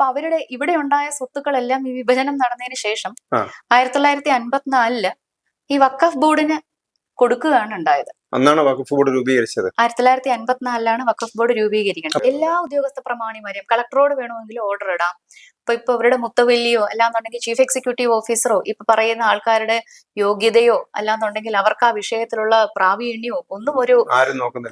അപ്പൊ അവരുടെ ഇവിടെ ഉണ്ടായ സ്വത്തുക്കളെല്ലാം ഈ വിഭജനം നടന്നതിന് ശേഷം. ആയിരത്തി തൊള്ളായിരത്തി അൻപത്തിനാലിൽ ഈ വക്കഫ് ബോർഡിന് കൊടുക്കുകയാണ് ഉണ്ടായത്. അന്നാണ് വഖഫ് ബോർഡ് രൂപീകരിച്ചത്. ആയിരത്തി തൊള്ളായിരത്തി അൻപത്തിനാലിലാണ് വക്കഫ് ബോർഡ് രൂപീകരിക്കുന്നത്. എല്ലാ ഉദ്യോഗസ്ഥ പ്രമാണിമാരെയും കളക്ടറോട് വേണമെങ്കിൽ ഓർഡർ ഇടാം. ഇപ്പൊ ഇപ്പൊ ഇവരുടെ മുത്തവല്ലിയോ അല്ലാന്നുണ്ടെങ്കിൽ ചീഫ് എക്സിക്യൂട്ടീവ് ഓഫീസറോ ഇപ്പൊ പറയുന്ന ആൾക്കാരുടെ യോഗ്യതയോ അല്ലാന്നുണ്ടെങ്കിൽ അവർക്ക് ആ വിഷയത്തിലുള്ള പ്രാവീണ്യോ ഒന്നും ഒരു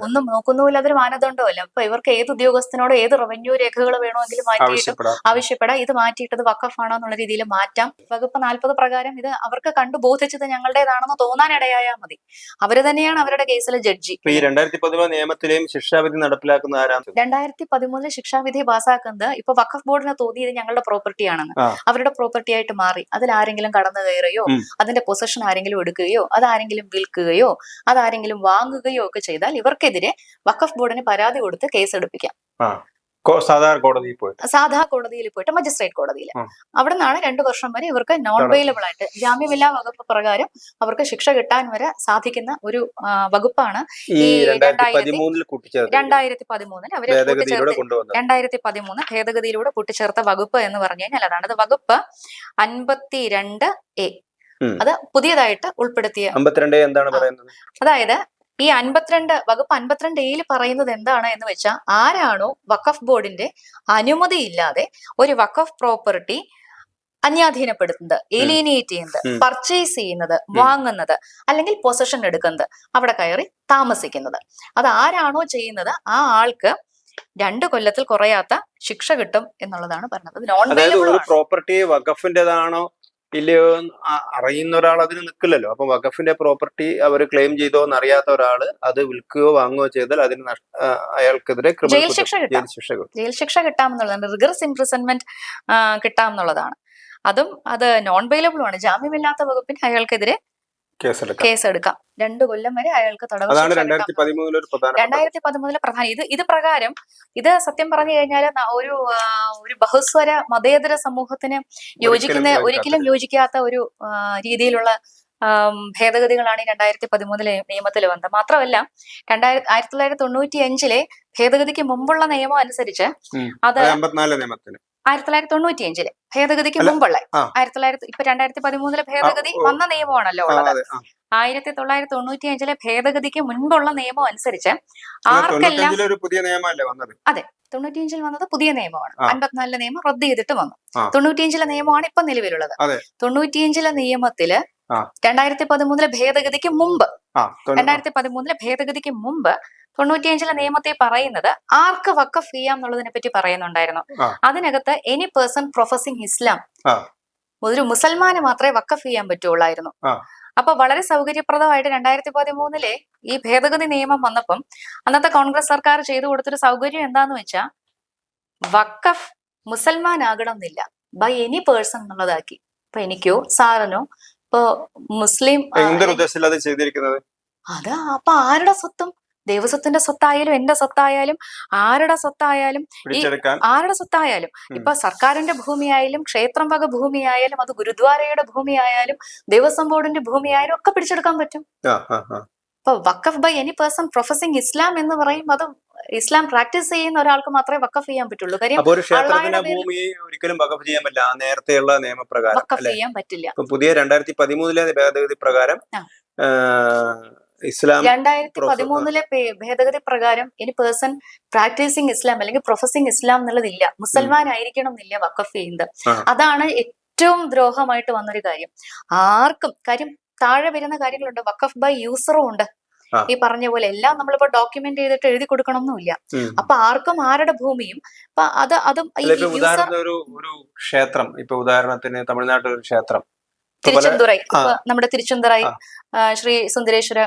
ഒന്നും നോക്കുന്നുമില്ല. അതൊരു മാനദണ്ഡമല്ല അപ്പൊ ഇവർക്ക് ഏത് ഉദ്യോഗസ്ഥനോട് ഏത് റവന്യൂ രേഖകൾ വേണമെങ്കിലും മാറ്റിയിട്ട് ആവശ്യപ്പെടാം. ഇത് മാറ്റിയിട്ടത് വക്കഫാണോ എന്നുള്ള രീതിയിൽ മാറ്റാം. വകുപ്പ് നാൽപ്പത് പ്രകാരം ഇത് അവർക്ക് കണ്ടു ബോധിച്ചത് ഞങ്ങളുടേതാണെന്ന് തോന്നാനിടയായാൽ മതി. അവർ തന്നെയാണ് അവരുടെ കേസിലെ ജഡ്ജി. ഈ രണ്ടായിരത്തി പതിമൂന്ന് നിയമത്തിലെയും ശിക്ഷാവിധി നടപ്പിലാക്കുന്ന ആരാണ് രണ്ടായിരത്തി പതിമൂന്നിൽ ശിക്ഷാവിധി പാസ്സാക്കുന്നത് ഇപ്പൊ വക്കഫ് ബോർഡിനെ തോന്നി ഇത് ഞങ്ങളുടെ പ്രോപ്പർട്ടി ആണെന്ന്. അവരുടെ പ്രോപ്പർട്ടി ആയിട്ട് മാറി. അതിൽ ആരെങ്കിലും കടന്നു കയറുകയോ അതിന്റെ പൊസഷൻ ആരെങ്കിലും എടുക്കുകയോ അതാരെങ്കിലും വിൽക്കുകയോ അതാരെങ്കിലും വാങ്ങുകയോ ഒക്കെ ചെയ്താൽ ഇവർക്കെതിരെ വഖഫ് ബോർഡിന് പരാതി കൊടുത്ത് കേസ് എടുപ്പിക്കാം. സാധാരണ കോടതിയിൽ പോയിട്ട്? സാധാ കോടതിയിൽ പോയിട്ട് മജിസ്ട്രേറ്റ് കോടതിയിൽ. അവിടെ നിന്നാണ് രണ്ടു വർഷം വരെ ഇവർക്ക് നോൺ വെയിലബിൾ ആയിട്ട് ജാമ്യമില്ലാ വകുപ്പ് പ്രകാരം അവർക്ക് ശിക്ഷ കിട്ടാൻ വരെ സാധിക്കുന്ന ഒരു വകുപ്പാണ് ഈ രണ്ടായിരത്തി രണ്ടായിരത്തി പതിമൂന്നിൽ അവർ രണ്ടായിരത്തി പതിമൂന്ന് ഭേദഗതിയിലൂടെ കൂട്ടിച്ചേർത്ത വകുപ്പ് എന്ന് പറഞ്ഞു കഴിഞ്ഞാൽ അതാണ്. അത് വകുപ്പ് അൻപത്തിരണ്ട് എ. അത് പുതിയതായിട്ട് ഉൾപ്പെടുത്തിയ എന്താണ് പറയുന്നത്? അതായത് ഈ അൻപത്തിരണ്ട് വകുപ്പ് അൻപത്തിരണ്ട് എയിൽ പറയുന്നത് എന്താണ് എന്ന് വെച്ചാൽ ആരാണോ വഖഫ് ബോർഡിന്റെ അനുമതി ഇല്ലാതെ ഒരു വഖഫ് പ്രോപ്പർട്ടി അന്യാധീനപ്പെടുത്തുന്നത് എലിനിയേറ്റ് ചെയ്യുന്നത് പർച്ചേസ് ചെയ്യുന്നത് വാങ്ങുന്നത് അല്ലെങ്കിൽ പൊസഷൻ എടുക്കുന്നത് അവിടെ കയറി താമസിക്കുന്നത്. അത് ആരാണോ ചെയ്യുന്നത് ആ ആൾക്ക് രണ്ട് കൊല്ലത്തിൽ കുറയാത്ത ശിക്ഷ കിട്ടും എന്നുള്ളതാണ് പറഞ്ഞത്. പ്രോപ്പർട്ടി വഖഫിന്റേതാണോ ഇല്ലയോ അറിയുന്ന ഒരാൾ അതിന് നിൽക്കില്ലല്ലോ. അപ്പൊ വഖഫിന്റെ പ്രോപ്പർട്ടി അവർ ക്ലെയിം ചെയ്തോ എന്നറിയാത്ത ഒരാൾ അത് വിൽക്കുകയോ വാങ്ങുകയോ ചെയ്താൽ അതിന് അയാൾക്കെതിരെ ജയിൽ ശിക്ഷ കിട്ടാം. ജയിൽ ശിക്ഷ കിട്ടാമെന്നുള്ളതാണ്. Rigorous imprisonment കിട്ടാമെന്നുള്ളതാണ്. അതും അത് നോൺ അവൈലബിൾ ആണ്. ജാമ്യമില്ലാത്ത വകുപ്പിന് അയാൾക്കെതിരെ കേസെടുക്കാം. കേസ് എടുക്കാം രണ്ടു കൊല്ലം വരെ അയാൾക്ക് തടവ് രണ്ടായിരത്തി പതിമൂന്നിലെ പ്രധാന ഇത് ഇത് പ്രകാരം ഇത് സത്യം പറഞ്ഞു കഴിഞ്ഞാൽ ഒരു ഒരു ബഹുസ്വര മതേതര സമൂഹത്തിന് യോജിക്കുന്ന ഒരിക്കലും യോജിക്കാത്ത ഒരു രീതിയിലുള്ള ഭേദഗതികളാണ് ഈ രണ്ടായിരത്തി പതിമൂന്നിലെ നിയമത്തിൽ വന്നത്. മാത്രമല്ല രണ്ടായിരത്തി ആയിരത്തി തൊള്ളായിരത്തി തൊണ്ണൂറ്റി അഞ്ചിലെ ഭേദഗതിക്ക് മുമ്പുള്ള നിയമം അനുസരിച്ച് അത് അത് അമ്പത്തിനാല് നിയമത്തിന്. ആയിരത്തി തൊള്ളായിരത്തി തൊണ്ണൂറ്റി അഞ്ചിൽ ഭേദഗതിക്ക് മുമ്പുള്ള. ആയിരത്തി തൊള്ളായിരത്തി ഇപ്പൊ രണ്ടായിരത്തി പതിമൂന്നിലെ ഭേദഗതി വന്ന നിയമമാണല്ലോ ഉള്ളത് അതെ. ആയിരത്തി തൊള്ളായിരത്തി തൊണ്ണൂറ്റി അഞ്ചിലെ ഭേദഗതിക്ക് മുൻപുള്ള നിയമം അനുസരിച്ച് അത് ആർക്കെല്ലാം പുതിയ നിയമമല്ലേ വന്നത് തൊണ്ണൂറ്റിയഞ്ചിൽ വന്നത് പുതിയ നിയമമാണ്. അൻപത്തിനാലിലെ നിയമം റദ്ദ് ചെയ്തിട്ട് വന്നു. തൊണ്ണൂറ്റിയഞ്ചിലെ നിയമമാണ് ഇപ്പൊ നിലവിലുള്ളത് അതെ. തൊണ്ണൂറ്റിയഞ്ചിലെ നിയമത്തിൽ. രണ്ടായിരത്തി പതിമൂന്നിലെ ഭേദഗതിക്ക് മുമ്പ് രണ്ടായിരത്തി പതിമൂന്നിലെ ഭേദഗതിക്ക് മുമ്പ് തൊണ്ണൂറ്റിയഞ്ചിലെ നിയമത്തെ പറയുന്നത് ആർക്ക് വക്കഫ് ചെയ്യാം എന്നുള്ളതിനെ പറ്റി പറയുന്നുണ്ടായിരുന്നു. അതിനകത്ത് എനി പേഴ്സൺ പ്രൊഫസിങ് ഇസ്ലാം. ഒരു മുസൽമാന് മാത്രമേ വക്കഫ് ചെയ്യാൻ പറ്റുള്ളായിരുന്നു. അപ്പൊ വളരെ സൗകര്യപ്രദമായിട്ട് രണ്ടായിരത്തി പതിമൂന്നിലെ ഈ ഭേദഗതി നിയമം വന്നപ്പം അന്നത്തെ കോൺഗ്രസ് സർക്കാർ ചെയ്തു കൊടുത്തൊരു സൗകര്യം എന്താന്ന് വെച്ചാ വക്കഫ് മുസൽമാൻ ആകണം എന്നില്ല ബൈ എനി പേഴ്സൺ എന്നുള്ളതാക്കി അപ്പൊ എനിക്കോ സാറിനോ ഇപ്പൊ മുസ്ലിം ചെയ്തിരിക്കുന്നത്? അത് അപ്പൊ ആരുടെ സ്വത്തും? ദേവസ്വത്തിന്റെ സ്വത്തായാലും എന്റെ സ്വത്തായാലും ആരുടെ സ്വത്തായാലും ഈ ആരുടെ സ്വത്തായാലും. ഇപ്പൊ സർക്കാരിന്റെ ഭൂമിയായാലും ക്ഷേത്രം വക ഭൂമിയായാലും അത് ഗുരുദ്വാരയുടെ ഭൂമിയായാലും ദേവസ്വം ബോർഡിന്റെ ഭൂമിയായാലും ഒക്കെ പിടിച്ചെടുക്കാൻ പറ്റും. ഇപ്പൊ waqf by any person professing Islam എന്ന് പറയും അത് ഇസ്ലാം പ്രാക്ടീസ് ചെയ്യുന്ന ഒരാൾക്ക് മാത്രമേ വക്കഫ് ചെയ്യാൻ പറ്റുള്ളൂ. കാര്യം അപ്പൊ ഒരു ക്ഷേത്രത്തിന്റെ അള്ളാഹയുടെ പേരിൽ- ഭൂമി ഒരിക്കലും വക്കഫ് ചെയ്യാൻ പറ്റില്ല. നേരത്തെയുള്ള നിയമപ്രകാരം വക്കഫ് ചെയ്യാൻ പറ്റില്ല. പുതിയ രണ്ടായിരത്തി പതിമൂന്നിലെ ഭേദഗതി പ്രകാരം ഇസ്ലാം രണ്ടായിരത്തി പതിമൂന്നിലെ ഭേദഗതി പ്രകാരം ഇനി പേഴ്സൺ പ്രാക്ടീസിങ് ഇസ്ലാം അല്ലെങ്കിൽ പ്രൊഫസിങ് ഇസ്ലാം എന്നുള്ളതില്ല. മുസൽമാൻ ആയിരിക്കണം എന്നില്ല വക്കഫ് ചെയ്യുന്നത്. അതാണ് ഏറ്റവും ദ്രോഹമായിട്ട് വന്നൊരു കാര്യം. ആർക്കും കാര്യം താഴെ വരുന്ന കാര്യങ്ങളുണ്ട്. വക്കഫ് ബൈ യൂസറും ഉണ്ട്. ഈ പറഞ്ഞ പോലെ എല്ലാം നമ്മളിപ്പോ ഡോക്യുമെന്റ് ചെയ്തിട്ട് എഴുതി കൊടുക്കണമെന്നില്ല. അപ്പൊ ആർക്കും ആരുടെ ഭൂമിയും അപ്പൊ അത് അതും ഒരു ഒരു ക്ഷേത്രം ഇപ്പൊ ഉദാഹരണത്തിന് തമിഴ്നാട്ടിൽ ഒരു ക്ഷേത്രം തിരുച്ചെന്തുറൈ നമ്മുടെ തിരുച്ചെന്തുറൈ ശ്രീ സുന്ദരേശ്വര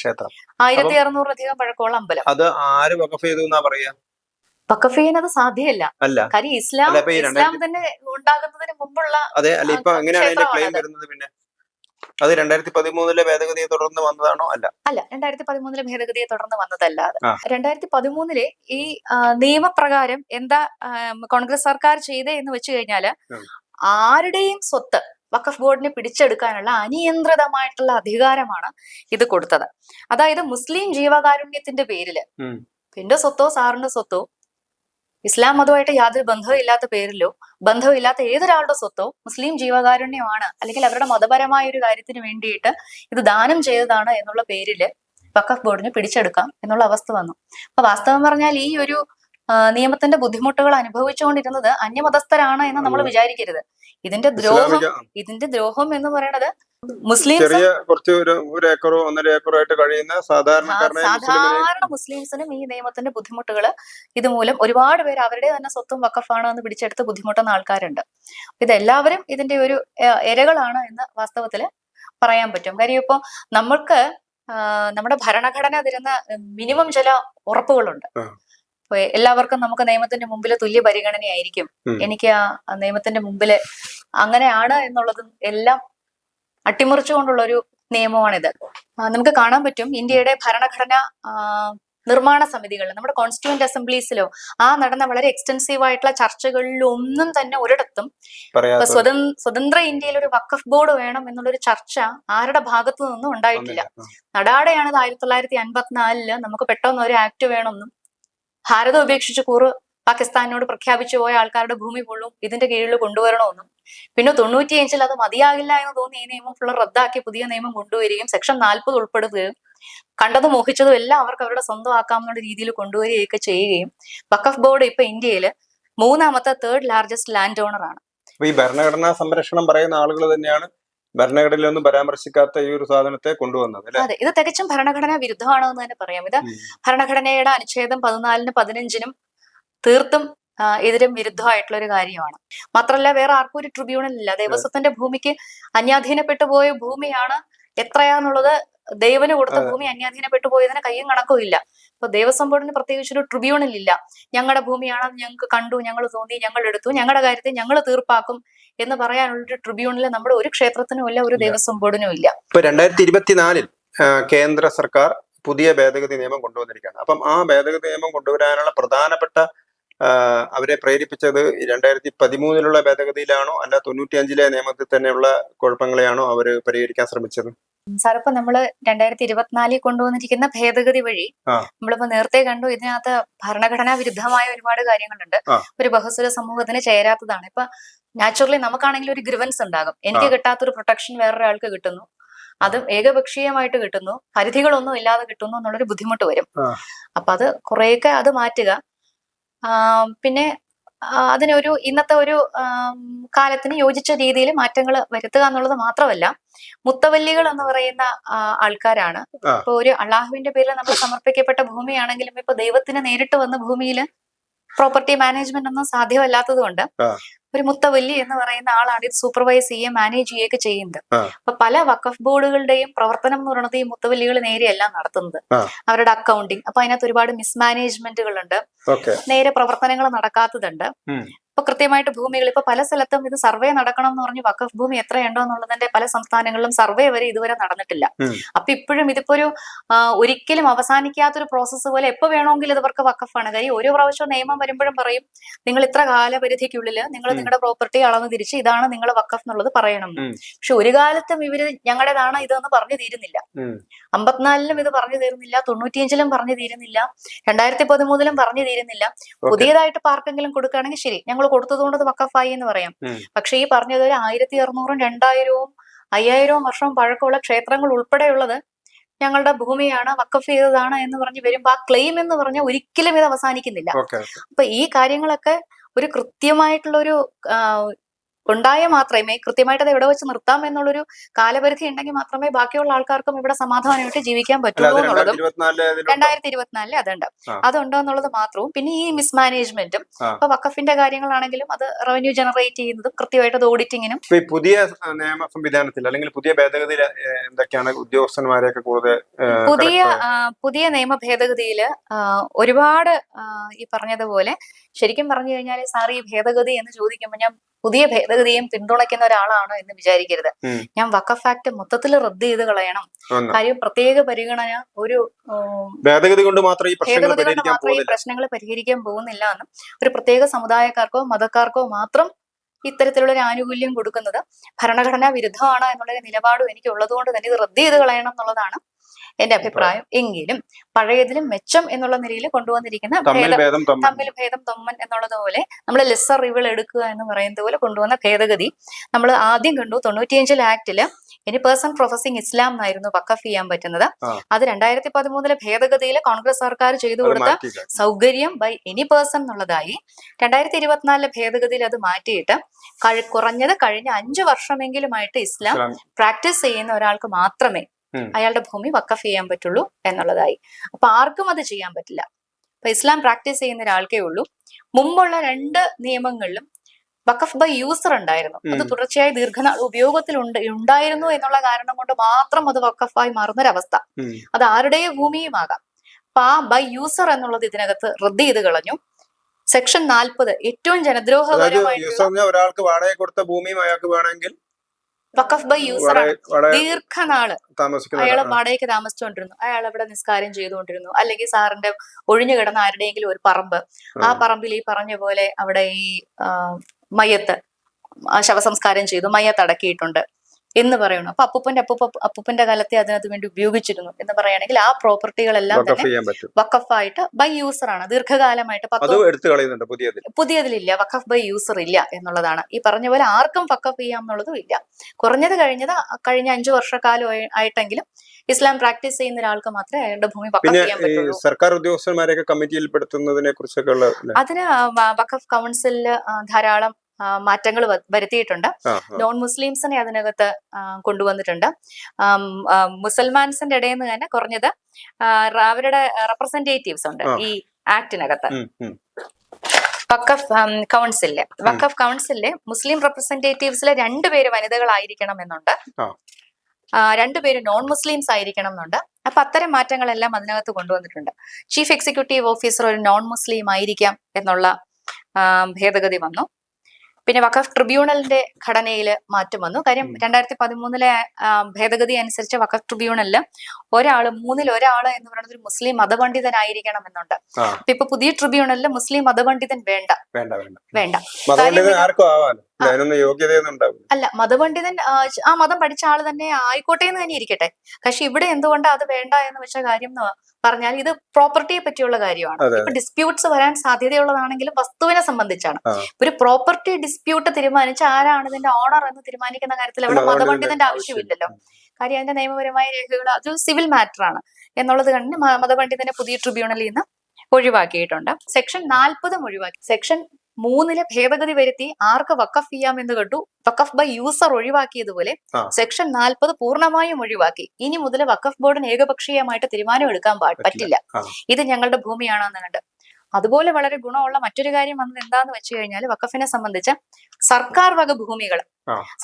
ക്ഷേത്രം. ആയിരത്തി അറുന്നൂറിലധികം പഴക്കമുള്ള അമ്പലം. അത് ആര് വകഫ് ചെയ്തു എന്നാ പറയാ? വക്കഫ് ചെയ്യുന്നത് സാധ്യമല്ല കാര്യം ഇസ്ലാം ഇസ്ലാം തന്നെ ഉണ്ടാകുന്നതിന് മുമ്പുള്ള അതെ അല്ല ഇപ്പൊ എങ്ങനെയാണ് ക്ലെയിം വരുന്നത് പിന്നെ? അത് രണ്ടായിരത്തി പതിമൂന്നിലെ ഭേദഗതിയെ തുടർന്ന് വന്നതാണോ? അല്ല. അല്ല രണ്ടായിരത്തി പതിമൂന്നിലെ ഭേദഗതിയെ തുടർന്ന് വന്നതല്ല അത്. രണ്ടായിരത്തി പതിമൂന്നിലെ ഈ നിയമപ്രകാരം എന്താ കോൺഗ്രസ് സർക്കാർ ചെയ്തേ എന്ന് വെച്ചു കഴിഞ്ഞാൽ ആരുടെയും സ്വത്ത് വഖഫ് ബോർഡിനെ പിടിച്ചെടുക്കാനുള്ള അനിയന്ത്രിതമായിട്ടുള്ള അധികാരമാണ് ഇത് കൊടുത്തത്. അതായത് മുസ്ലിം ജീവകാരുണ്യത്തിന്റെ പേരിൽ. എന്റെ സ്വത്തോ സാറിന്റെ സ്വത്തോ ഇസ്ലാം മതമായിട്ട് യാതൊരു ബന്ധവും ഇല്ലാത്ത പേരിലോ ബന്ധമില്ലാത്ത ഏതൊരാളുടെ സ്വത്തോ മുസ്ലിം ജീവകാരുണ്യമാണ് അല്ലെങ്കിൽ അവരുടെ മതപരമായ ഒരു കാര്യത്തിന് വേണ്ടിയിട്ട് ഇത് ദാനം ചെയ്തതാണ് എന്നുള്ള പേരിൽ വഖഫ് ബോർഡിന് പിടിച്ചെടുക്കാം എന്നുള്ള അവസ്ഥ വന്നു അപ്പൊ വാസ്തവം പറഞ്ഞാൽ ഈ ഒരു നിയമത്തിന്റെ ബുദ്ധിമുട്ടുകൾ അനുഭവിച്ചുകൊണ്ടിരുന്നത് അന്യമതസ്ഥരാണ് എന്ന് നമ്മൾ. വിചാരിക്കരുത് ഇതിന്റെ ദ്രോഹം ഇതിന്റെ ദ്രോഹം എന്ന് പറയുന്നത് മുസ്ലിംസ്? ചെറിയ കുറച്ച് ഒരു ഒരു ഏക്കറോ ഒന്നര ഏക്കറോ ആയിട്ട് കഴിയുന്ന സാധാരണ സാധാരണ മുസ്ലിംസിനും ഈ നിയമത്തിന്റെ ബുദ്ധിമുട്ടുകൾ ഇതുമൂലം ഒരുപാട് പേര് അവരുടെ തന്നെ സ്വത്തും വക്കഫാണ് എന്ന് പിടിച്ചെടുത്ത് ബുദ്ധിമുട്ടുന്ന ആൾക്കാരുണ്ട്. ഇതെല്ലാവരും ഇതിന്റെ ഒരു ഇരകളാണ് എന്ന് വാസ്തവത്തിൽ പറയാൻ പറ്റും. കാര്യം ഇപ്പൊ നമ്മൾക്ക് നമ്മുടെ ഭരണഘടന തരുന്ന മിനിമം ചില ഉറപ്പുകളുണ്ട്. എല്ലാവർക്കും നമുക്ക് നിയമത്തിന്റെ മുമ്പിൽ തുല്യ പരിഗണനയായിരിക്കും. എനിക്ക് ആ ആ നിയമത്തിന്റെ മുമ്പിൽ അങ്ങനെയാണ് എന്നുള്ളതും എല്ലാം അട്ടിമറിച്ചുകൊണ്ടുള്ള ഒരു നിയമമാണിത് നമുക്ക് കാണാൻ പറ്റും ഇന്ത്യയുടെ ഭരണഘടന നിർമ്മാണ സമിതികളിൽ നമ്മുടെ കോൺസ്റ്റിറ്റ്യൂന്റ് അസംബ്ലീസിലോ ആ നടന്ന വളരെ എക്സ്റ്റൻസീവ് ആയിട്ടുള്ള ചർച്ചകളിലൊന്നും തന്നെ ഒരിടത്തും സ്വതന്ത്ര സ്വതന്ത്ര ഇന്ത്യയിൽ ഒരു വഖഫ് ബോർഡ് വേണം എന്നുള്ളൊരു ചർച്ച ആരുടെ ഭാഗത്തു നിന്നും ഉണ്ടായിട്ടില്ല. നടാടെയാണ് ഇത് ആയിരത്തി തൊള്ളായിരത്തി അൻപത്തിനാലിൽ നമുക്ക് പെട്ടെന്ന് ഒരു ആക്ട് വേണമെന്നും ഭാരതം ഉപേക്ഷിച്ച് കൂറ് പാകിസ്ഥാനോട് പ്രഖ്യാപിച്ചു പോയ ആൾക്കാരുടെ ഭൂമി മുഴുവൻ ഇതിന്റെ കീഴിൽ കൊണ്ടുവരണമെന്നും പിന്നെ തൊണ്ണൂറ്റിയഞ്ചിൽ അത് മതിയാകില്ല എന്ന് തോന്നി ഈ നിയമം ഫുള്ള് റദ്ദാക്കി പുതിയ നിയമം കൊണ്ടുവരികയും സെക്ഷൻ നാൽപ്പത് ഉൾപ്പെടുത്തുകയും കണ്ടതും മോഹിച്ചതും എല്ലാം അവർക്ക് അവരുടെ സ്വന്തമാക്കാമെന്നുള്ള രീതിയിൽ കൊണ്ടുവരികയൊക്കെ ചെയ്യുകയും വഖഫ് ബോർഡ് ഇപ്പൊ ഇന്ത്യയിൽ മൂന്നാമത്തെ തേർഡ് ലാർജസ്റ്റ് ലാൻഡ് ഓണർ ആണ്. ഈ ഭരണഘടനാ സംരക്ഷണം പറയുന്ന ആളുകൾ തന്നെയാണ് ഭരണഘടനയിലൊന്നും പരാമർശിക്കാത്ത ഈ ഒരു സാധനത്തെ കൊണ്ടുവന്നത് അതെ ഇത് തികച്ചും ഭരണഘടനാ വിരുദ്ധമാണോ എന്ന് തന്നെ പറയാം. ഇത് ഭരണഘടനയുടെ അനുച്ഛേദം പതിനാലിനും പതിനഞ്ചിനും തീർത്തും ആ, വിരുദ്ധമായിട്ടുള്ള ഒരു കാര്യമാണ്. മാത്രമല്ല വേറെ ആർക്കും ഒരു ട്രിബ്യൂണൽ ഇല്ല. ദേവസ്വത്തിന്റെ ഭൂമിക്ക് അന്യാധീനപ്പെട്ടു പോയ ഭൂമിയാണ് എത്രയാന്നുള്ളത് ദൈവന് കൊടുത്ത ഭൂമി അന്യാധീനപ്പെട്ടു പോയതിന് കയ്യും കണക്കും ഇല്ല. അപ്പൊ ദേവസ്വം ബോർഡിന് പ്രത്യേകിച്ച് ഒരു ട്രിബ്യൂണൽ ഇല്ല. ഞങ്ങളുടെ ഭൂമിയാണ് ഞങ്ങൾക്ക് കണ്ടു ഞങ്ങൾ തോന്നി ഞങ്ങൾ എടുത്തു ഞങ്ങളുടെ കാര്യത്തെ ഞങ്ങൾ തീർപ്പാക്കും എന്ന് പറയാനുള്ള ഒരു ട്രിബ്യൂണൽ നമ്മുടെ ഒരു ക്ഷേത്രത്തിനും ഇല്ല ഒരു. ദേവസ്വം ബോർഡിനും ഇല്ല. ഇപ്പൊ രണ്ടായിരത്തി ഇരുപത്തിനാലിൽ കേന്ദ്ര സർക്കാർ പുതിയ ഭേദഗതി നിയമം കൊണ്ടുവന്നിരിക്കുകയാണ്. അപ്പം ആ ഭേദഗതി നിയമം കൊണ്ടുവരാനുള്ള പ്രധാനപ്പെട്ട അവരെ പ്രേരിപ്പിച്ചത് രണ്ടായിരത്തി പതിമൂന്നിലുള്ള ഭേദഗതിയിലാണോ? അല്ല തൊണ്ണൂറ്റിയഞ്ചിലെ നിയമത്തിൽ തന്നെയുള്ള കുഴപ്പങ്ങളെയാണോ അവർ പരിഹരിക്കാൻ ശ്രമിച്ചത്? സാർ ഇപ്പൊ നമ്മൾ രണ്ടായിരത്തി ഇരുപത്തിനാലിൽ കൊണ്ടുവന്നിരിക്കുന്ന ഭേദഗതി വഴി. നമ്മളിപ്പോ നേരത്തെ കണ്ടു ഇതിനകത്ത് ഭരണഘടനാ വിരുദ്ധമായ ഒരുപാട് കാര്യങ്ങളുണ്ട്. ഒരു ബഹുസ്വര സമൂഹത്തിന് ചേരാത്തതാണ്. ഇപ്പൊ നാച്ചുറലി നമുക്കാണെങ്കിൽ ഒരു ഗ്രിവൻസ് ഉണ്ടാകും. എനിക്ക്. കിട്ടാത്തൊരു പ്രൊട്ടക്ഷൻ വേറൊരാൾക്ക് കിട്ടുന്നു. അതും ഏകപക്ഷീയമായിട്ട് കിട്ടുന്നു. പരിധികളൊന്നും ഇല്ലാതെ കിട്ടുന്നു എന്നുള്ളൊരു ബുദ്ധിമുട്ട് വരും. അപ്പൊ അത് കുറെയൊക്കെ അത് മാറ്റുക. പിന്നെ അതിനൊരു ഇന്നത്തെ ഒരു കാലത്തിന് യോജിച്ച രീതിയിൽ മാറ്റങ്ങൾ വരുത്തുക എന്നുള്ളത് മാത്രമല്ല മുത്തവല്ലികൾ എന്ന് പറയുന്ന ആൾക്കാരാണ് ഇപ്പൊ ഒരു അള്ളാഹുവിന്റെ പേരിൽ നമ്മൾ സമർപ്പിക്കപ്പെട്ട ഭൂമിയാണെങ്കിലും ഇപ്പൊ ദൈവത്തിന് നേരിട്ട് വന്ന ഭൂമിയിൽ പ്രോപ്പർട്ടി മാനേജ്മെന്റ് ഒന്നും സാധ്യമല്ലാത്തത് കൊണ്ട് ആ. ഒരു മുത്തവല്ലി എന്ന് പറയുന്ന ആളാണ് ഇത് സൂപ്പർവൈസ് ചെയ്യുകയും മാനേജ് ചെയ്യുകയൊക്കെ ചെയ്യുന്നത്. അപ്പൊ പല വക്കഫ് ബോർഡുകളുടെയും പ്രവർത്തനം എന്ന് പറയുന്നത് ഈ മുത്തവല്ലികൾ നേരെയല്ല നടത്തുന്നത്. അവരുടെ അക്കൗണ്ടിങ് അപ്പൊ അതിനകത്ത് ഒരുപാട് മിസ്മാനേജ്മെന്റുകൾ ഉണ്ട് ഓക്കെ. നേരെ പ്രവർത്തനങ്ങൾ നടക്കാത്തതുണ്ട്. ഇപ്പൊ കൃത്യമായിട്ട് ഭൂമികൾ ഇപ്പൊ പല സ്ഥലത്തും ഇത് സർവേ നടക്കണം എന്ന് പറഞ്ഞ് വക്കഫ് ഭൂമി എത്രയുണ്ടോ എന്നുള്ളതിന്റെ പല സംസ്ഥാനങ്ങളിലും സർവേ വരെ ഇതുവരെ നടന്നിട്ടില്ല. അപ്പൊ ഇപ്പോഴും ഇതിപ്പോ ഒരു ഒരിക്കലും അവസാനിക്കാത്തൊരു പ്രോസസ്സ് പോലെ എപ്പോ വേണമെങ്കിലും ഇത് ഇവർക്ക് വഖഫാണ് കാര്യം ഒരു പ്രാവശ്യവും നിയമം വരുമ്പോഴും പറയും നിങ്ങൾ ഇത്ര കാലപരിധിക്കുള്ളിൽ നിങ്ങൾ നിങ്ങളുടെ പ്രോപ്പർട്ടി അളന്ന് തിരിച്ച് ഇതാണ് നിങ്ങളുടെ വക്കഫ് എന്നുള്ളത് പറയണം. പക്ഷെ ഒരു കാലത്തും ഇവർ ഞങ്ങളുടേതാണ് ഇതെന്ന് പറഞ്ഞു തീരുന്നില്ല. അമ്പത്തിനാലിലും ഇത് പറഞ്ഞു തീരുന്നില്ല തൊണ്ണൂറ്റിയഞ്ചിലും പറഞ്ഞു തീരുന്നില്ല രണ്ടായിരത്തി പതിമൂന്നിലും പറഞ്ഞു തീരുന്നില്ല. പുതിയതായിട്ട് പാർക്കെങ്കിലും കൊടുക്കുകയാണെങ്കിൽ ശരി ഞങ്ങൾ കൊടുത്തതുകൊണ്ട് അത് വക്കഫായി എന്ന് പറയാം. പക്ഷേ ഈ പറഞ്ഞത് ഒരു ആയിരത്തി അറുന്നൂറും രണ്ടായിരവും അയ്യായിരവും വർഷവും പഴക്കമുള്ള ക്ഷേത്രങ്ങൾ ഉൾപ്പെടെയുള്ളത് ഞങ്ങളുടെ ഭൂമിയാണ് വക്കഫ് ചെയ്തതാണ് എന്ന് പറഞ്ഞ് വരുമ്പോ ആ ക്ലെയിം എന്ന് പറഞ്ഞാൽ ഒരിക്കലും ഇത് അവസാനിക്കുന്നില്ല. അപ്പൊ ഈ കാര്യങ്ങളൊക്കെ ഒരു കൃത്യമായിട്ടുള്ള ഒരു ഉണ്ടായ മാത്രമേ കൃത്യമായിട്ട് അത് എവിടെ വെച്ച് നിർത്താം എന്നുള്ളൊരു കാലപരിധി ഉണ്ടെങ്കിൽ മാത്രമേ ബാക്കിയുള്ള ആൾക്കാർക്കും ഇവിടെ സമാധാനമായിട്ട് ജീവിക്കാൻ പറ്റുള്ളൂ എന്നുള്ളതും രണ്ടായിരത്തി ഇരുപത്തിനാലിലെ അതുണ്ട്. അതുണ്ടോ എന്നുള്ളത് മാത്രവും. പിന്നെ ഈ മിസ്മാനേജ്മെന്റും. ഇപ്പൊ വക്കഫിന്റെ കാര്യങ്ങളാണെങ്കിലും അത് റവന്യൂ ജനറേറ്റ് ചെയ്യുന്നതും കൃത്യമായിട്ട് അത് ഓഡിറ്റിങ്ങിനും പുതിയ നിയമ സംവിധാനത്തിൽ അല്ലെങ്കിൽ പുതിയ ഭേദഗതി എന്തൊക്കെയാണ് ഉദ്യോഗസ്ഥന്മാരെയൊക്കെ കൂടുതൽ പുതിയ പുതിയ നിയമ ഭേദഗതിയിൽ ഒരുപാട് ഈ പറഞ്ഞതുപോലെ ശരിക്കും പറഞ്ഞു കഴിഞ്ഞാൽ സാർ ഈ ഭേദഗതി എന്ന് ചോദിക്കുമ്പോൾ ഞാൻ പുതിയ ഭേദഗതിയും പിന്തുണയ്ക്കുന്ന ഒരാളാണ് എന്ന് വിചാരിക്കരുത്. ഞാൻ വക്കഫ് ആക്ട് മൊത്തത്തിൽ റദ്ദ് ചെയ്ത് കളയണം. കാര്യം പ്രത്യേക പരിഗണന ഒരു ഭേദഗതി കൊണ്ട് മാത്രം ഈ പ്രശ്നങ്ങൾ പരിഹരിക്കാൻ പോകുന്നില്ല എന്നും ഒരു പ്രത്യേക സമുദായക്കാർക്കോ മതക്കാർക്കോ മാത്രം ഇത്തരത്തിലുള്ള ഒരു ആനുകൂല്യം കൊടുക്കുന്നത് ഭരണഘടനാ വിരുദ്ധമാണ് എന്നുള്ളൊരു നിലപാടും എനിക്ക് ഉള്ളതുകൊണ്ട് തന്നെ ഇത് റദ്ദ് ചെയ്ത് കളയണം എന്നുള്ളതാണ് എന്റെ അഭിപ്രായം. എങ്കിലും പഴയതിലും മെച്ചം എന്നുള്ള നിലയിൽ കൊണ്ടുവന്നിരിക്കുന്ന തമ്മിൽ ഭേദ തൊമ്മൻ എന്നുള്ളത് പോലെ നമ്മൾ ലെസ്സർ റിവൾ എടുക്കുക എന്ന് പറയുന്നത് പോലെ കൊണ്ടുവന്ന ഭേദഗതി നമ്മൾ ആദ്യം കണ്ടു തൊണ്ണൂറ്റിയഞ്ചിൽ ആക്ടിൽ എനി പേഴ്സൺ പ്രൊഫസിംഗ് ഇസ്ലാം എന്നായിരുന്നു വക്കഫ് ചെയ്യാൻ പറ്റുന്നത്. അത് രണ്ടായിരത്തി പതിമൂന്നിലെ ഭേദഗതിയിൽ കോൺഗ്രസ് സർക്കാർ ചെയ്തു കൊടുത്ത സൗകര്യം ബൈ എനി പേഴ്സൺ എന്നുള്ളതായി. രണ്ടായിരത്തി ഇരുപത്തിനാലിലെ ഭേദഗതിയിൽ അത് മാറ്റിയിട്ട് കുറഞ്ഞത് കഴിഞ്ഞ അഞ്ചു വർഷമെങ്കിലുമായിട്ട് ഇസ്ലാം പ്രാക്ടീസ് ചെയ്യുന്ന ഒരാൾക്ക് മാത്രമേ അയാളുടെ ഭൂമി വക്കഫ് ചെയ്യാൻ പറ്റുള്ളൂ എന്നുള്ളതായി. അപ്പൊ ആർക്കും അത് ചെയ്യാൻ പറ്റില്ല. അപ്പൊ ഇസ്ലാം പ്രാക്ടീസ് ചെയ്യുന്ന ഒരാൾക്കേ ഉള്ളൂ. മുമ്പുള്ള രണ്ട് നിയമങ്ങളിലും വക്കഫ് ബൈ യൂസർ ഉണ്ടായിരുന്നു. അത് തുടർച്ചയായി ദീർഘനാൾ ഉപയോഗത്തിൽ ഉണ്ട് ഉണ്ടായിരുന്നു എന്നുള്ള കാരണം കൊണ്ട് മാത്രം അത് വക്കഫായി മാറുന്നൊരവസ്ഥ. അത് ആരുടെയും ഭൂമിയുമാകാം. അപ്പൊ ആ ബൈ യൂസർ എന്നുള്ളത് ഇതിനകത്ത് റദ്ദ് ചെയ്ത് കളഞ്ഞു. സെക്ഷൻ നാൽപ്പത് ഏറ്റവും ജനദ്രോഹപരമായിട്ടുള്ള ഒരാൾക്ക് വാടക കൊടുത്ത ഭൂമിയും അയാൾക്ക് വേണമെങ്കിൽ വക്കഫ് ബൈ യൂസർ ആണ്. ദീർഘനാൾ അയാൾ. വാടകയ്ക്ക് താമസിച്ചുകൊണ്ടിരുന്നു. അയാൾ അവിടെ നിസ്കാരം ചെയ്തുകൊണ്ടിരുന്നു. അല്ലെങ്കിൽ സാറിന്റെ ഒഴിഞ്ഞു കിടന്ന ആരുടെയെങ്കിലും ഒരു പറമ്പ്. ആ. പറമ്പിൽ ഈ പറഞ്ഞ പോലെ അവിടെ ഈ മയ്യത്ത് ആ ശവസംസ്കാരം ചെയ്തു മയ്യത്ത് അടക്കിയിട്ടുണ്ട് എന്ന് പറയുന്നു. അപ്പൊ അപ്പൂപ്പന്റെ അപ്പൂപ്പ അപ്പൂപ്പന്റെ കാലത്തെ അതിനകത്ത് വേണ്ടി ഉപയോഗിച്ചിരുന്നു എന്ന് പറയുകയാണെങ്കിൽ ആ പ്രോപ്പർട്ടികളെല്ലാം തന്നെ വക്കഫായിട്ട് ബൈ യൂസർ ആണ്. ദീർഘകാലമായിട്ട് പുതിയതിലില്ല. വക്കഫ് ബൈ യൂസർ ഇല്ല എന്നുള്ളതാണ്. ഈ പറഞ്ഞ പോലെ ആർക്കും വക്കഫ് ചെയ്യാം എന്നുള്ളതും ഇല്ല. കുറഞ്ഞത് കഴിഞ്ഞത് കഴിഞ്ഞ അഞ്ചു വർഷക്കാലം ആയിട്ടെങ്കിലും ഇസ്ലാം പ്രാക്ടീസ് ചെയ്യുന്ന ഒരാൾക്ക് മാത്രമേ അയാളുടെ ഭൂമി വഖഫ് ചെയ്യാൻ പറ്റുള്ളൂ. സർക്കാർ ഉദ്യോഗസ്ഥന്മാരെയൊക്കെ കമ്മിറ്റിയിൽ പെടുത്തുന്നതിനെ കുറിച്ചൊക്കെ? അതിന് വഖഫ് കൗൺസിലിൽ ധാരാളം മാറ്റങ്ങൾ വരുത്തിയിട്ടുണ്ട്. നോൺ മുസ്ലിംസിനെ അതിനകത്ത് കൊണ്ടുവന്നിട്ടുണ്ട്. മുസൽമാൻസിന്റെ ഇടയിൽ നിന്ന് തന്നെ കുറഞ്ഞത് അവരുടെ റെപ്രസെന്റേറ്റീവ്സ് ഉണ്ട് ഈ ആക്ടിനകത്ത്. വഖഫ്. വക്കഫ് കൗൺസിലെ കൗൺസിലിൽ വക്കഫ് കൗൺസിലിലെ മുസ്ലിം റെപ്രസെന്റേറ്റീവ്സിലെ രണ്ടുപേര് വനിതകളായിരിക്കണം എന്നുണ്ട്. രണ്ടുപേര് നോൺ മുസ്ലിംസ് ആയിരിക്കണം എന്നുണ്ട് അപ്പൊ അത്തരം മാറ്റങ്ങളെല്ലാം അതിനകത്ത് കൊണ്ടുവന്നിട്ടുണ്ട്. ചീഫ് എക്സിക്യൂട്ടീവ് ഓഫീസർ ഒരു നോൺ മുസ്ലിം ആയിരിക്കാം എന്നുള്ള ഭേദഗതി വന്നു. പിന്നെ വഖഫ് ട്രിബ്യൂണലിന്റെ ഘടനയിൽ മാറ്റം വന്നു. കാര്യം. രണ്ടായിരത്തി പതിമൂന്നിലെ ഭേദഗതി അനുസരിച്ച് വഖഫ് ട്രിബ്യൂണലിൽ ഒരാൾ മൂന്നിൽ ഒരാൾ എന്ന് പറയുന്നത് ഒരു മുസ്ലിം മതപണ്ഡിതനായിരിക്കണം എന്നുണ്ട്. അപ്പൊ ഇപ്പൊ പുതിയ ട്രിബ്യൂണലിൽ മുസ്ലിം മതപണ്ഡിതൻ വേണ്ട. വേണ്ട അല്ല മതപണ്ഡിതൻ ആ, മതം പഠിച്ച ആൾ തന്നെ ആയിക്കോട്ടെ എന്ന് തന്നെ ഇരിക്കട്ടെ. പക്ഷെ ഇവിടെ എന്തുകൊണ്ട് അത് വേണ്ട എന്ന് വെച്ച കാര്യം പറഞ്ഞാൽ ഇത് പ്രോപ്പർട്ടിയെ പറ്റിയുള്ള കാര്യമാണ്. ഇപ്പൊ ഡിസ്പ്യൂട്ട്സ് വരാൻ സാധ്യതയുള്ളതാണെങ്കിലും വസ്തുവിനെ സംബന്ധിച്ചാണ്. ഒരു പ്രോപ്പർട്ടി ഡിസ്പ്യൂട്ട് തീരുമാനിച്ച് ആരാണ് ഇതിന്റെ ഓണർ എന്ന് തീരുമാനിക്കുന്ന കാര്യത്തിൽ അവിടെ മതപണ്ഡിതന്റെ ആവശ്യമില്ലല്ലോ. കാര്യം അതിന്റെ നിയമപരമായ രേഖകൾ അത് സിവിൽ മാറ്റർ ആണ്. എന്നുള്ളത് കണ്ട് മതപണ്ഡിതന്റെ മതപണ്ഡിതനെ പുതിയ ട്രിബ്യൂണലിൽ നിന്ന് ഒഴിവാക്കിയിട്ടുണ്ട്. സെക്ഷൻ നാൽപ്പതും ഒഴിവാക്കി. സെക്ഷൻ മൂന്നിലെ ഭേദഗതി വരുത്തി ആർക്ക് വക്കഫ് ചെയ്യാം എന്ന് കണ്ടു. വക്കഫ് ബൈ യൂസർ ഒഴിവാക്കിയതുപോലെ സെക്ഷൻ നാൽപ്പത് പൂർണമായും ഒഴിവാക്കി. ഇനി മുതൽ വക്കഫ് ബോർഡിന് ഏകപക്ഷീയമായിട്ട് തീരുമാനം എടുക്കാൻ പറ്റില്ല. ഇത് ഞങ്ങളുടെ ഭൂമിയാണെന്ന് കണ്ട്. അതുപോലെ വളരെ ഗുണമുള്ള മറ്റൊരു കാര്യം വന്നത് എന്താന്ന് വെച്ച് കഴിഞ്ഞാൽ വക്കഫിനെ സംബന്ധിച്ച് സർക്കാർ വക ഭൂമികൾ.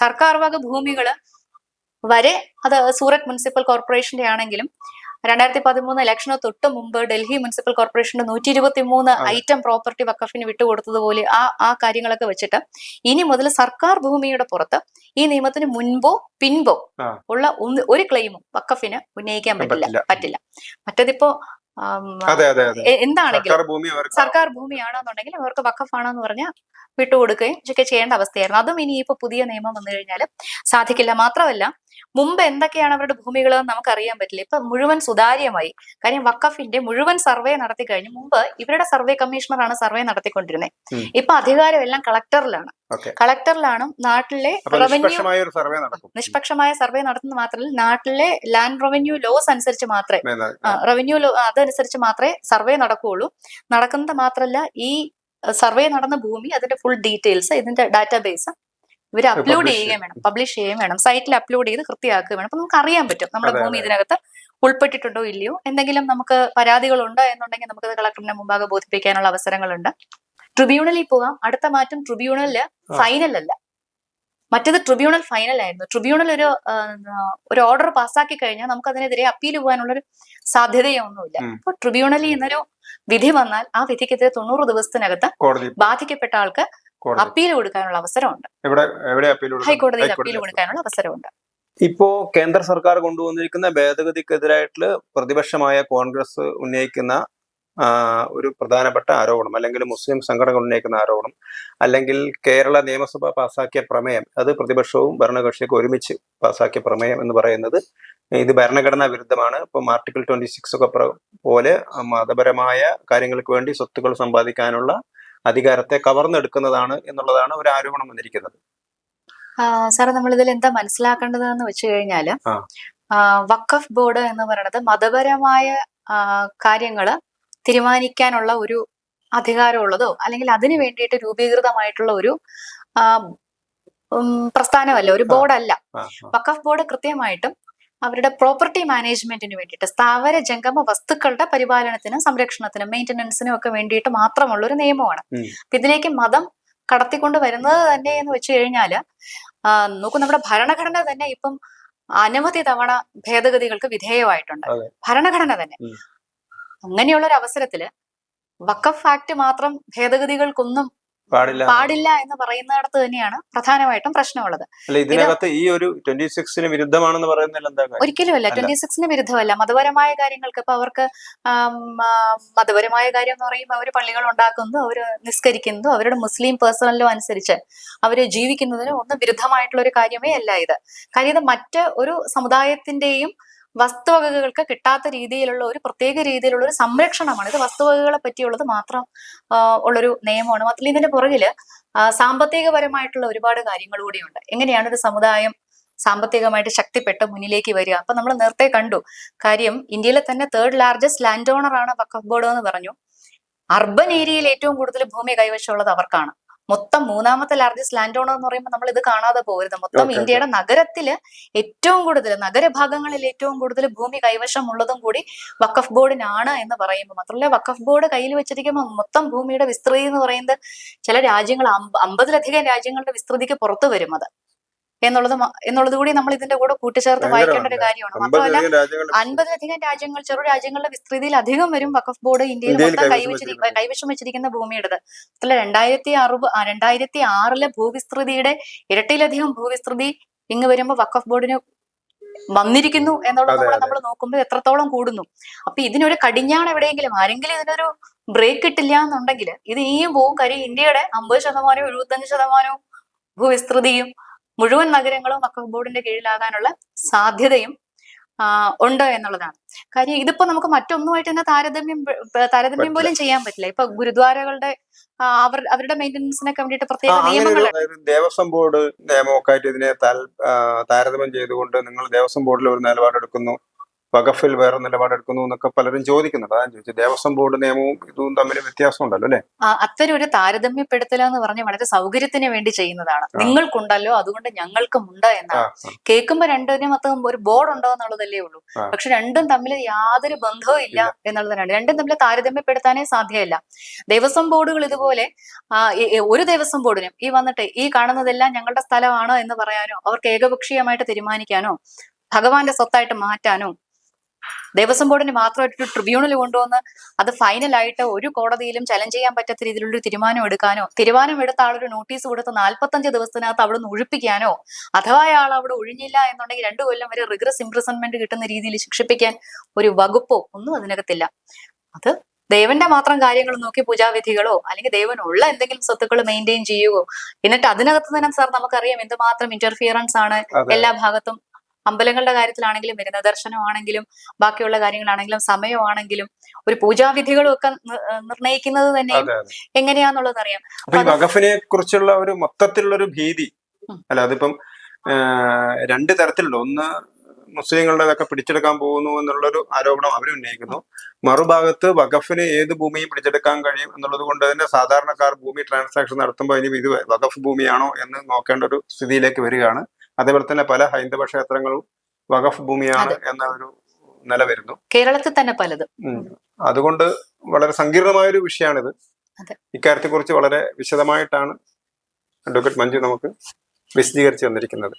സർക്കാർ വക ഭൂമികൾ വരെ അത് സൂറത്ത് മുനിസിപ്പൽ കോർപ്പറേഷന്റെ ആണെങ്കിലും രണ്ടായിരത്തി പതിമൂന്ന് ഇലക്ഷന് തൊട്ട് മുമ്പ് ഡൽഹി മുനിസിപ്പൽ കോർപ്പറേഷന്റെ നൂറ്റി ഇരുപത്തി മൂന്ന് ഐറ്റം പ്രോപ്പർട്ടി വക്കഫിന് വിട്ടുകൊടുത്തതുപോലെ ആ ആ കാര്യങ്ങളൊക്കെ വെച്ചിട്ട് ഇനി മുതൽ സർക്കാർ ഭൂമിയുടെ പുറത്ത് ഈ നിയമത്തിന് മുൻപോ പിൻപോ ഉള്ള ഒന്ന് ഒരു ക്ലെയിമും വക്കഫിന് ഉന്നയിക്കാൻ പറ്റില്ല. പറ്റില്ല. മറ്റേതിപ്പോ എന്താണെങ്കിലും സർക്കാർ ഭൂമി സർക്കാർ ഭൂമിയാണെന്നുണ്ടെങ്കിൽ അവർക്ക് വക്കഫാണെന്ന് പറഞ്ഞാൽ വിട്ടുകൊടുക്കുകയും ഒക്കെ ചെയ്യേണ്ട അവസ്ഥയായിരുന്നു. അതും ഇനി ഇപ്പൊ പുതിയ നിയമം വന്നു കഴിഞ്ഞാൽ സാധിക്കില്ല. മാത്രമല്ല മുമ്പ് എന്തൊക്കെയാണ് അവരുടെ ഭൂമികൾ എന്ന് നമുക്ക് അറിയാൻ പറ്റില്ല. ഇപ്പൊ മുഴുവൻ സുതാര്യമായി കാര്യം വക്കഫിന്റെ മുഴുവൻ സർവേ നടത്തി കഴിഞ്ഞു. മുമ്പ് ഇവരുടെ സർവേ കമ്മീഷണറാണ് സർവേ നടത്തിക്കൊണ്ടിരുന്നത്. ഇപ്പൊ അധികാരം എല്ലാം കളക്ടറിലാണ്. കളക്ടറിലാണ് നാട്ടിലെ റവന്യൂ നിഷ്പക്ഷമായ സർവേ നടക്കും. നിഷ്പക്ഷമായ സർവേ നടത്തുന്നത് മാത്രമല്ല നാട്ടിലെ ലാൻഡ് റവന്യൂ ലോസ് അനുസരിച്ച് മാത്രമേ റവന്യൂ ലോ അതനുസരിച്ച് മാത്രമേ സർവേ നടക്കുകയുള്ളൂ. നടക്കുന്നത് മാത്രമല്ല ഈ സർവേ നടന്ന ഭൂമി അതിന്റെ ഫുൾ ഡീറ്റെയിൽസ് ഇതിന്റെ ഡാറ്റാബേസ് ഇവർ അപ്ലോഡ് ചെയ്യുകയും വേണം പബ്ലിഷ് ചെയ്യുകയും വേണം. സൈറ്റിൽ അപ്ലോഡ് ചെയ്ത് കൃത്യമാക്കുകയും വേണം. അപ്പൊ നമുക്ക് അറിയാൻ പറ്റും. നമ്മുടെ ഭൂമി. ഇതിനകത്ത് ഉൾപ്പെട്ടിട്ടുണ്ടോ ഇല്ലയോ? എന്തെങ്കിലും നമുക്ക് പരാതികളുണ്ടോ എന്നുണ്ടെങ്കിൽ നമുക്ക് കളക്ടറിന്റെ മുമ്പാകെ ബോധിപ്പിക്കാനുള്ള അവസരങ്ങളുണ്ട്. ട്രിബ്യൂണലിൽ പോകാം. അടുത്ത മാറ്റം ട്രിബ്യൂണലിൽ ഫൈനൽ അല്ല. മറ്റേത് ട്രിബ്യൂണൽ ഫൈനൽ ആയിരുന്നു. ട്രിബ്യൂണൽ ഒരു ഒരു ഓർഡർ പാസ്സാക്കി കഴിഞ്ഞാൽ നമുക്ക് അതിനെതിരെ അപ്പീൽ പോകാനുള്ള ഒരു സാധ്യതയൊന്നുമില്ല. അപ്പൊ ട്രിബ്യൂണലിൽ ഇന്നൊരു വിധി വന്നാൽ ആ വിധിക്കെതിരെ തൊണ്ണൂറ് ദിവസത്തിനകത്ത് ബാധിക്കപ്പെട്ട ആൾക്ക് അപ്പീൽ കൊടുക്കാനുള്ള അവസരമുണ്ട്. ഹൈക്കോടതിയിൽ അപ്പീൽ കൊടുക്കാനുള്ള അവസരമുണ്ട്. ഇപ്പോ കേന്ദ്ര സർക്കാർ കൊണ്ടുവന്നിരിക്കുന്ന ഭേദഗതിക്കെതിരായിട്ടുള്ള പ്രതിപക്ഷമായ കോൺഗ്രസ് ഉന്നയിക്കുന്ന ഒരു പ്രധാനപ്പെട്ട ആരോപണം അല്ലെങ്കിൽ മുസ്ലിം സംഘടനകൾ ഉന്നയിക്കുന്ന ആരോപണം അല്ലെങ്കിൽ കേരള നിയമസഭ പാസാക്കിയ പ്രമേയം അത് പ്രതിപക്ഷവും ഭരണകക്ഷിയൊക്കെ ഒരുമിച്ച് പാസാക്കിയ പ്രമേയം എന്ന് പറയുന്നത് ഇത് ഭരണഘടനാ വിരുദ്ധമാണ്. ഇപ്പം ആർട്ടിക്കിൾ ട്വന്റി സിക്സ് ഒക്കെ പോലെ മതപരമായ കാര്യങ്ങൾക്ക് വേണ്ടി സ്വത്തുക്കൾ സമ്പാദിക്കാനുള്ള അധികാരത്തെ കവർന്നെടുക്കുന്നതാണ് എന്നുള്ളതാണ് ഒരു ആരോപണം വന്നിരിക്കുന്നത്. സാർ നമ്മൾ ഇതിൽ എന്താ മനസ്സിലാക്കേണ്ടതെന്ന് വെച്ച് കഴിഞ്ഞാൽ വഖഫ് ബോർഡ് എന്ന് പറയുന്നത് മതപരമായ കാര്യങ്ങൾ തീരുമാനിക്കാനുള്ള ഒരു അധികാരമുള്ളതോ അല്ലെങ്കിൽ അതിനു വേണ്ടിയിട്ട് രൂപീകൃതമായിട്ടുള്ള ഒരു പ്രസ്ഥാനമല്ല ഒരു. ബോർഡല്ല വക്കഫ്. വഖഫ് ബോർഡ് കൃത്യമായിട്ടും അവരുടെ പ്രോപ്പർട്ടി മാനേജ്മെന്റിന് വേണ്ടിയിട്ട് സ്ഥാവര ജംഗമ വസ്തുക്കളുടെ പരിപാലനത്തിനും സംരക്ഷണത്തിനും മെയിന്റനൻസിനും ഒക്കെ വേണ്ടിയിട്ട് മാത്രമുള്ള ഒരു നിയമമാണ് ഇതിലേക്ക് മതം കടത്തിക്കൊണ്ട് വരുന്നത് തന്നെ എന്ന് വെച്ച് കഴിഞ്ഞാൽ നോക്കൂ നമ്മുടെ ഭരണഘടന തന്നെ ഇപ്പം അനവധി തവണ ഭേദഗതികൾക്ക് വിധേയമായിട്ടുണ്ട് ഭരണഘടന തന്നെ. അങ്ങനെയുള്ള ഒരു അവസരത്തിൽ വക്കഫ് ആക്ട് മാത്രം ഭേദഗതികൾക്കൊന്നും പാടില്ല പാടില്ല എന്ന് പറയുന്നിടത്ത് തന്നെയാണ് പ്രധാനമായിട്ടും പ്രശ്നമുള്ളത് ഇതിനകത്ത് ഈ ഒരു ട്വന്റി സിക്സിന് വിരുദ്ധമാണെന്ന് പറയുന്നില്ല? ഒരിക്കലുമല്ല അല്ല. ട്വന്റി സിക്സിന് വിരുദ്ധമല്ല മതപരമായ കാര്യങ്ങൾക്ക് ഇപ്പൊ അവർക്ക് മതപരമായ കാര്യം എന്ന് പറയുമ്പോൾ അവർ പള്ളികൾ ഉണ്ടാക്കുന്നു അവർ നിസ്കരിക്കുന്നു അവരുടെ മുസ്ലിം പേഴ്സണലും അനുസരിച്ച് അവർ ജീവിക്കുന്നതിന് ഒന്നും വിരുദ്ധമായിട്ടുള്ള ഒരു കാര്യമേ അല്ല ഇത് കാര്യം ഇത് മറ്റ് ഒരു സമുദായത്തിന്റെയും വസ്തുവകകൾക്ക് കിട്ടാത്ത രീതിയിലുള്ള ഒരു പ്രത്യേക രീതിയിലുള്ള ഒരു സംരക്ഷണമാണ്. ഇത് വസ്തുവകകളെ പറ്റിയുള്ളത് മാത്രം ഉള്ളൊരു നിയമമാണ്. മാത്രമല്ല ഇതിന്റെ പുറകിൽ സാമ്പത്തികപരമായിട്ടുള്ള ഒരുപാട് കാര്യങ്ങൾ കൂടിയുണ്ട്. എങ്ങനെയാണ് ഒരു സമുദായം സാമ്പത്തികമായിട്ട് ശക്തിപ്പെട്ട് മുന്നിലേക്ക് വരിക? അപ്പൊ നമ്മൾ നേരത്തെ കണ്ടു. കാര്യം ഇന്ത്യയിലെ തന്നെ തേർഡ് ലാർജസ്റ്റ് ലാൻഡ് ഓണർ ആണ് വഖഫ് ബോർഡ് എന്ന് പറഞ്ഞു. അർബൻ ഏരിയയിൽ ഏറ്റവും കൂടുതൽ ഭൂമി കൈവശമുള്ളത് അവർക്കാണ്. മൊത്തം മൂന്നാമത്തെ ലാർജസ്റ്റ് ലാൻഡ് ഓണർ എന്ന് പറയുമ്പോൾ നമ്മൾ ഇത് കാണാതെ പോകരുത് മൊത്തം ഇന്ത്യയുടെ നഗരത്തിൽ ഏറ്റവും കൂടുതൽ നഗരഭാഗങ്ങളിൽ ഏറ്റവും കൂടുതൽ ഭൂമി കൈവശം ഉള്ളതും കൂടി വഖഫ് ബോർഡിനാണ് എന്ന് പറയുമ്പോൾ മാത്രമല്ല വഖഫ് ബോർഡ് കയ്യിൽ വെച്ചിരിക്കുമ്പോൾ മൊത്തം ഭൂമിയുടെ വിസ്തൃതി എന്ന് പറയുന്നത് ചില രാജ്യങ്ങൾ അമ്പ- അമ്പതിലധികം രാജ്യങ്ങളുടെ വിസ്തൃതിക്ക് പുറത്തു വരും അത്. എന്നുള്ളത് എന്നുള്ളത് കൂടി നമ്മൾ ഇതിന്റെ കൂടെ കൂട്ടിച്ചേർത്ത് വായിക്കേണ്ട ഒരു കാര്യമാണ്. മാത്രമല്ല അൻപതിലധികം രാജ്യങ്ങൾ ചെറു രാജ്യങ്ങളുടെ വിസ്തൃതിയിൽ അധികം വരും വഖഫ് ബോർഡ് ഇന്ത്യയിൽ മൊത്തം കൈവശം കൈവച്ചിരി കൈവശം വെച്ചിരിക്കുന്ന ഭൂമിയുടേത്. അതിൽ രണ്ടായിരത്തി അറുപ രണ്ടായിരത്തി ആറിലെ ഭൂവിസ്തൃതിയുടെ ഇരട്ടിയിലധികം ഭൂവിസ്തൃതി ഇങ്ങ് വരുമ്പോൾ വഖഫ് ബോർഡിന് വന്നിരിക്കുന്നു എന്നുള്ളത് കൂടെ നമ്മൾ നോക്കുമ്പോൾ എത്രത്തോളം കൂടുന്നു. അപ്പൊ ഇതിനൊരു കടിഞ്ഞാണ് എവിടെയെങ്കിലും ആരെങ്കിലും ഇതിനൊരു ബ്രേക്ക് ഇട്ടില്ല എന്നുണ്ടെങ്കിൽ ഇത് ഇനിയും പോകും കാര്യം ഇന്ത്യയുടെ അമ്പത് ശതമാനവും എഴുപത്തഞ്ച് ശതമാനവും ഭൂവിസ്തൃതിയും മുഴുവൻ നഗരങ്ങളും വഖഫ് ബോർഡിന്റെ കീഴിലാകാനുള്ള സാധ്യതയും ഉണ്ട് എന്നുള്ളതാണ്. കാര്യം ഇതിപ്പോ നമുക്ക് മറ്റൊന്നുമായിട്ട് തന്നെ താരതമ്യം താരതമ്യം പോലും ചെയ്യാൻ പറ്റില്ല. ഇപ്പൊ ഗുരുദ്വാരകളുടെ അവർ അവരുടെ മെയിന്റനൻസിനൊക്കെ വേണ്ടിയിട്ട് പ്രത്യേക നിയമങ്ങൾ ദേവസ്വം ബോർഡ് നിയമമൊക്കെ ആയിട്ട് ഇതിനെ താരതമ്യം ചെയ്തുകൊണ്ട് നിങ്ങൾ ദേവസ്വം ബോർഡിൽ ഒരു നിലപാടെടുക്കുന്നു. വഖഫിൽ വേറെ നിലപാടെടുക്കുന്നു എന്നൊക്കെ പലരും ചോദിക്കുന്നുണ്ട്. അതാണ് ചോദിച്ചത്. ദേവസ്വം ബോർഡ് നിയമവും ഇതും തമ്മിൽ വ്യത്യാസമുണ്ടല്ലോ അല്ലെ? അത്തരം ഒരു താരതമ്യപ്പെടുത്തൽ എന്ന് പറഞ്ഞ് വളരെ സൗകര്യത്തിന് വേണ്ടി ചെയ്യുന്നതാണ്. നിങ്ങൾക്കുണ്ടല്ലോ അതുകൊണ്ട് ഞങ്ങൾക്കും ഉണ്ട് എന്നാണ്. ആ. കേൾക്കുമ്പോ രണ്ടിനും മൊത്തം ഒരു ബോർഡ് ഉണ്ടോ എന്നുള്ളതല്ലേ ഉള്ളൂ. പക്ഷെ രണ്ടും തമ്മിൽ യാതൊരു ബന്ധവും ഇല്ല എന്നുള്ളതാണ്. രണ്ടും തമ്മിൽ താരതമ്യപ്പെടുത്താനേ സാധ്യമല്ല. ദേവസ്വം ബോർഡുകൾ ഇതുപോലെ ഒരു ദേവസ്വം ബോർഡിനും ഈ വന്നിട്ട് ഈ കാണുന്നതെല്ലാം ഞങ്ങളുടെ സ്ഥലമാണോ എന്ന് പറയാനോ അവർക്ക് ഏകപക്ഷീയമായിട്ട് തീരുമാനിക്കാനോ ഭഗവാന്റെ സ്വത്തായിട്ട് മാറ്റാനോ ദേവസ്വം ബോർഡിന് മാത്രമായിട്ട് ട്രിബ്യൂണൽ കൊണ്ടുവന്ന് അത് ഫൈനലായിട്ട് ഒരു കോടതിയിലും ചലഞ്ച് ചെയ്യാൻ പറ്റാത്ത രീതിയിലുള്ളൊരു തീരുമാനം എടുക്കാനോ തീരുമാനം എടുത്ത ആളൊരു നോട്ടീസ് കൊടുത്ത് നാൽപ്പത്തഞ്ച് ദിവസത്തിനകത്ത് അവിടെ നിന്ന് ഒഴിപ്പിക്കാനോ അഥവാ അയാൾ അവിടെ ഒഴിഞ്ഞില്ല എന്നുണ്ടെങ്കിൽ രണ്ടു കൊല്ലം വരെ റിഗ്രസ് ഇംപ്രിസൺമെന്റ് കിട്ടുന്ന രീതിയിൽ ശിക്ഷിപ്പിക്കാൻ ഒരു വകുപ്പോ ഒന്നും അതിനകത്തില്ല. അത് ദേവന്റെ മാത്രം കാര്യങ്ങൾ നോക്കി പൂജാവിധികളോ അല്ലെങ്കിൽ ദേവനുള്ള എന്തെങ്കിലും സ്വത്തുക്കൾ മെയിന്റെയിൻ ചെയ്യുകയോ എന്നിട്ട് അതിനകത്ത് തന്നെ സാർ നമുക്കറിയാം എന്തുമാത്രം ഇന്റർഫിയറൻസ് ആണ് എല്ലാ ഭാഗത്തും അമ്പലങ്ങളുടെ കാര്യത്തിലാണെങ്കിലും വരുന്ന ദർശനമാണെങ്കിലും ബാക്കിയുള്ള കാര്യങ്ങളാണെങ്കിലും സമയമാണെങ്കിലും ഒരു പൂജാവിധികളും ഒക്കെ നിർണയിക്കുന്നത് നിർണയിക്കുന്നത് തന്നെ എങ്ങനെയാന്നുള്ളത് അറിയാം. അപ്പൊ ഈ വഖഫിനെ കുറിച്ചുള്ള ഒരു മൊത്തത്തിലുള്ള ഒരു ഭീതി അല്ല അതിപ്പം രണ്ട് തരത്തിലുണ്ട്. ഒന്ന് മുസ്ലിങ്ങളുടെതൊക്കെ പിടിച്ചെടുക്കാൻ പോകുന്നു എന്നുള്ളൊരു ആരോപണം അവർ ഉന്നയിക്കുന്നു. മറുഭാഗത്ത് വഖഫിന് ഏത് ഭൂമിയും പിടിച്ചെടുക്കാൻ കഴിയും എന്നുള്ളത് കൊണ്ട് തന്നെ സാധാരണക്കാർ ഭൂമി ട്രാൻസാക്ഷൻ നടത്തുമ്പോൾ ഇനി ഇത് വഖഫ് ഭൂമിയാണോ എന്ന് നോക്കേണ്ട ഒരു സ്ഥിതിയിലേക്ക് വരികയാണ്. അതേപോലെ തന്നെ പല ഹൈന്ദവ ക്ഷേത്രങ്ങളും വഖഫ് ഭൂമിയാണ് എന്ന ഒരു നില വരുന്നു. കേരളത്തിൽ തന്നെ പലതും. അതുകൊണ്ട് വളരെ സങ്കീർണമായ ഒരു വിഷയമാണിത് ഇക്കാര്യത്തെക്കുറിച്ച് ഇക്കാര്യത്തെ കുറിച്ച് വളരെ വിശദമായിട്ടാണ് അഡ്വക്കേറ്റ് മഞ്ജു നമുക്ക് വിശദീകരിച്ചു തന്നിരിക്കുന്നത്.